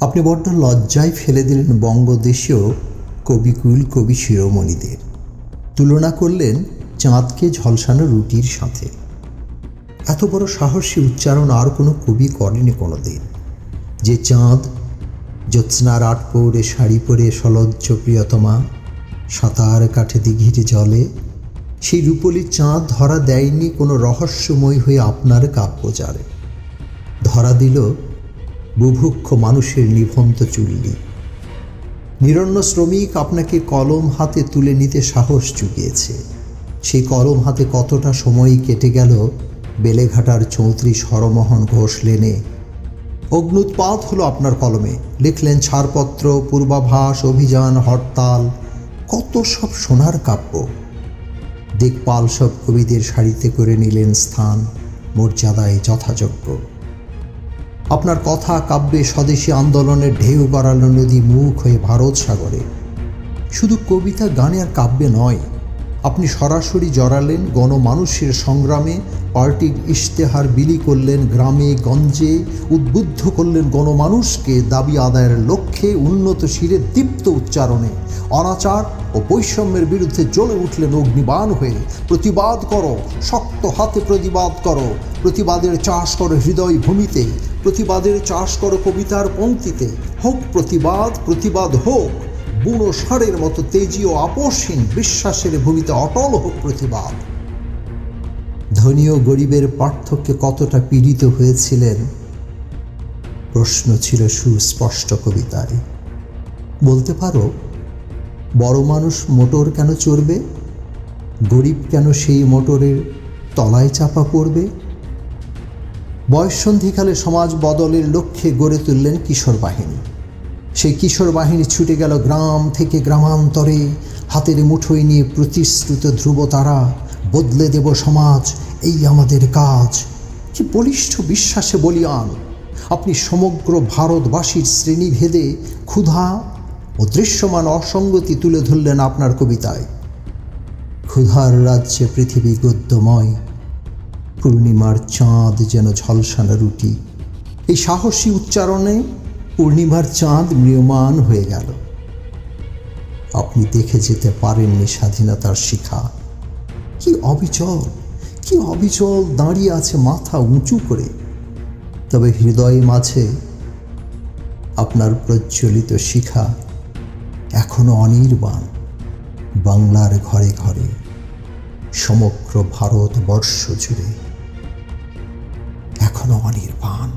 আপনি বড্ড লজ্জায় ফেলে দিলেন বঙ্গদেশীয় কবিকুল কবি শিরোমণিদের। তুলনা করলেন চাঁদকে ঝলসানো রুটির সাথে। এত বড় সাহসী উচ্চারণ আর কোনো কবি করেনি কোনো দিন যে চাঁদ, জ্যোৎস্নার আট পৌরে শাড়ি পরে সলজ্জ প্রিয়তমা, সাঁতার কাঠে দিঘির জলে, সেই রূপলি চাঁদ ধরা দেয়নি কোনো রহস্যময় হয়ে আপনার কাব্যচারে ধরা দিল বুভুক্ষ মানুষের নিভন্ত চুল্লি। নিরন্ন শ্রমিক আপনাকে কলম হাতে তুলে নিতে সাহস জুগিয়েছে। সেই কলম হাতে কতটা সময় কেটে গেল, বেলেঘাটার চৌত্রিশ হরমোহন ঘোষ লেনে। অগ্নুৎপাত হলো আপনার কলমে। লিখলেন ছাড়পত্র, পূর্বাভাস, অভিযান, হরতাল। কত সব সোনার কাব্য। দিকপাল সব কবিদের সারিতে করে নিলেন স্থান, মর্যাদায় যথাযোগ্য। আপনার কথা কাব্যে স্বদেশী আন্দোলনের ঢেউ গড়ালো নদী মুখ হয়ে ভারত সাগরে। শুধু কবিতা, গানে আর কাব্যে নয় আপনি সরাসরি জড়ালেন, গণমানুষের সংগ্রামে পার্টির ইশতেহার বিলি করলেন, গ্রামে, গঞ্জে উদ্বুদ্ধ করলেন গণমানুষকে দাবি আদায়ের লক্ষ্যে উন্নত শিরে দীপ্ত উচ্চারণে। অনাচার ও বৈষম্যের বিরুদ্ধে জ্বলে উঠলেন অগ্নিবান হয়ে। প্রতিবাদ করো, শক্ত হাতে প্রতিবাদ করো, প্রতিবাদের চাষ করো হৃদয় ভূমিতে, প্রতিবাদের চাষ করো কবিতার পঙ্ক্তিতে। হোক প্রতিবাদ প্রতিবাদ হোক বুড়ো ষাঁড়ের মতো তেজি ও আপোষহীন বিশ্বাসের ভূমিতে অটল হোক প্রতিবাদ। ধনী ও গরিবের পার্থক্যে কতটা পীড়িত হয়েছিলেন? প্রশ্ন ছিল সুস্পষ্ট কবিতায়। বলতে পারো, বড় মানুষ মোটর কেন চড়বে? গরিব কেন সেই মোটরের তলায় চাপা পড়বে? বয়ঃসন্ধিকালে সমাজ বদলের লক্ষ্যে গড়ে তুললেন কিশোর বাহিনী। সেই কিশোর বাহিনী ছুটে গেল গ্রাম থেকে গ্রামান্তরে। হাতের মুঠোয় নিয়ে প্রতিশ্রুত ধ্রুব তারা, বদলে দেব সমাজ, এই আমাদের কাজ। কি বলিষ্ঠ বিশ্বাসে বলিয়ান, আপনি সমগ্র ভারতবাসীর শ্রেণীভেদে ক্ষুধা ও দৃশ্যমান অসঙ্গতি তুলে ধরলেন আপনার কবিতায়। ক্ষুধার রাজ্যে পৃথিবী গদ্যময়, পূর্ণিমার চাঁদ যেন ঝলসানো রুটি। এই সাহসী উচ্চারণে পূর্ণিমার চাঁদ ম্রিয়মান হয়ে গেল। আপনি দেখে যেতে পারেননি স্বাধীনতার শিখা। কি অবিচল কি অবিচল দাঁড়িয়ে আছে মাথা উঁচু করে। তবে হৃদয় মাঝে আপনার প্রজ্বলিত শিখা এখনও অনির্বাণ বাংলার ঘরে ঘরে, সমগ্র ভারতবর্ষ জুড়ে। এখনও অনির্বাণ।